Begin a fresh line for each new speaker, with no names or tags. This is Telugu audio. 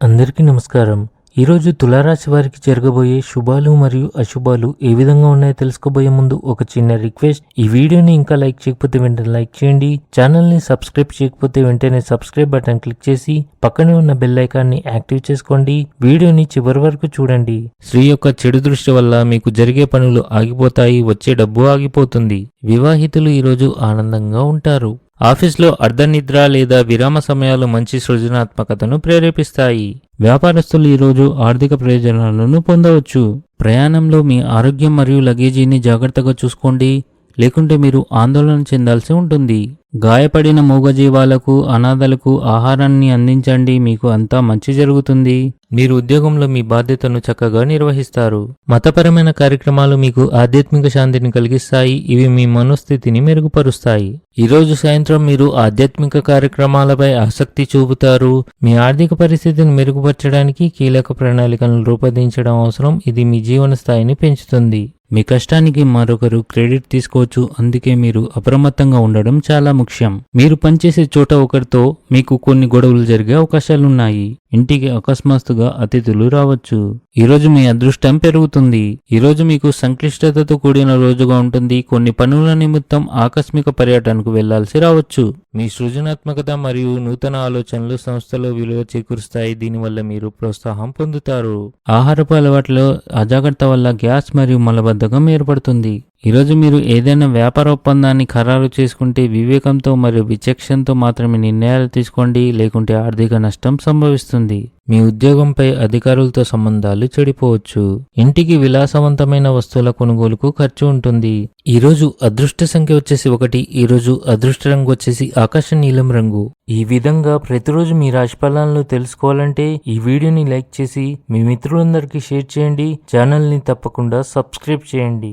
అందరికీ నమస్కారం. ఈరోజు తులారాశి వారికి జరగబోయే శుభాలు మరియు అశుభాలు ఏ విధంగా ఉన్నాయో తెలుసుకోబోయే ముందు ఒక చిన్న రిక్వెస్ట్. ఈ వీడియోని ఇంకా లైక్ చేయకపోతే వెంటనే లైక్ చేయండి. ఛానల్ని సబ్స్క్రైబ్ చేయకపోతే వెంటనే సబ్స్క్రైబ్ బటన్ క్లిక్ చేసి పక్కనే ఉన్న బెల్ ఐకాన్ని యాక్టివ్ చేసుకోండి. వీడియోని చివరి వరకు చూడండి. స్త్రీ యొక్క చెడు దృష్టి వల్ల మీకు జరిగే పనులు ఆగిపోతాయి వచ్చే డబ్బు ఆగిపోతుంది. వివాహితులు ఈరోజు ఆనందంగా ఉంటారు. ఆఫీస్లో అర్ధనిద్ర లేదా విరామ సమయాలు మంచి సృజనాత్మకతను ప్రేరేపిస్తాయి. వ్యాపారస్తులు ఈరోజు ఆర్థిక ప్రయోజనాలను పొందవచ్చు. ప్రయాణంలో మీ ఆరోగ్యం మరియు లగేజీని జాగ్రత్తగా చూసుకోండి. లేకుంటే మీరు ఆందోళన చెందాల్సి ఉంటుంది. గాయపడిన మూగజీవాలకు అనాథలకు ఆహారాన్ని అందించండి మీకు అంతా మంచి జరుగుతుంది. మీరు ఉద్యోగంలో మీ బాధ్యతను చక్కగా నిర్వహిస్తారు. మతపరమైన కార్యక్రమాలు మీకు ఆధ్యాత్మిక శాంతిని కలిగిస్తాయి ఇవి మీ మనోస్థితిని మెరుగుపరుస్తాయి. ఈరోజు సాయంత్రం మీరు ఆధ్యాత్మిక కార్యక్రమాలపై ఆసక్తి చూపుతారు. మీ ఆర్థిక పరిస్థితిని మెరుగుపరచడానికి కీలక ప్రణాళికలను రూపొందించడం అవసరం. ఇది మీ జీవన స్థాయిని పెంచుతుంది. మీ కష్టానికి మరొకరు క్రెడిట్ తీసుకోవచ్చు. అందుకే మీరు అప్రమత్తంగా ఉండడం చాలా ముఖ్యం. మీరు పనిచేసే చోట ఒకరితో మీకు కొన్ని గొడవలు జరిగే అవకాశాలున్నాయి. ఇంటికి అకస్మాత్తుగా అతిథులు రావచ్చు. ఈరోజు మీ అదృష్టం పెరుగుతుంది. ఈరోజు మీకు సంక్లిష్టతతో కూడిన రోజుగా ఉంటుంది. కొన్ని పనుల నిమిత్తం ఆకస్మిక పర్యటనకు వెళ్ళాల్సి రావచ్చు. మీ సృజనాత్మకత మరియు నూతన ఆలోచనలు సంస్థలో విలువ చేకూరుస్తాయి. దీనివల్ల మీరు ప్రోత్సాహం పొందుతారు. ఆహారపు అలవాట్లో అజాగ్రత్త వల్ల గ్యాస్ మరియు మలబద్ధకం ఏర్పడుతుంది. ఈరోజు మీరు ఏదైనా వ్యాపార ఒప్పందాన్ని ఖరారు చేసుకుంటే వివేకంతో మరియు విచక్షణతో మాత్రమే నిర్ణయాలు తీసుకోండి లేకుంటే ఆర్థిక నష్టం సంభవిస్తుంది. మీ ఉద్యోగంపై అధికారులతో సంబంధాలు చెడిపోవచ్చు. ఇంటికి విలాసవంతమైన వస్తువుల కొనుగోలుకు ఖర్చు ఉంటుంది. ఈరోజు అదృష్ట సంఖ్య వచ్చేసి ఒకటి ఈరోజు అదృష్ట రంగు వచ్చేసి ఆకాశ నీలం రంగు. ఈ విధంగా ప్రతిరోజు మీ రాశి ఫలాలను తెలుసుకోవాలంటే ఈ వీడియోని లైక్ చేసి మీ మిత్రులందరికీ షేర్ చేయండి. ఛానల్ని తప్పకుండా సబ్స్క్రైబ్ చేయండి.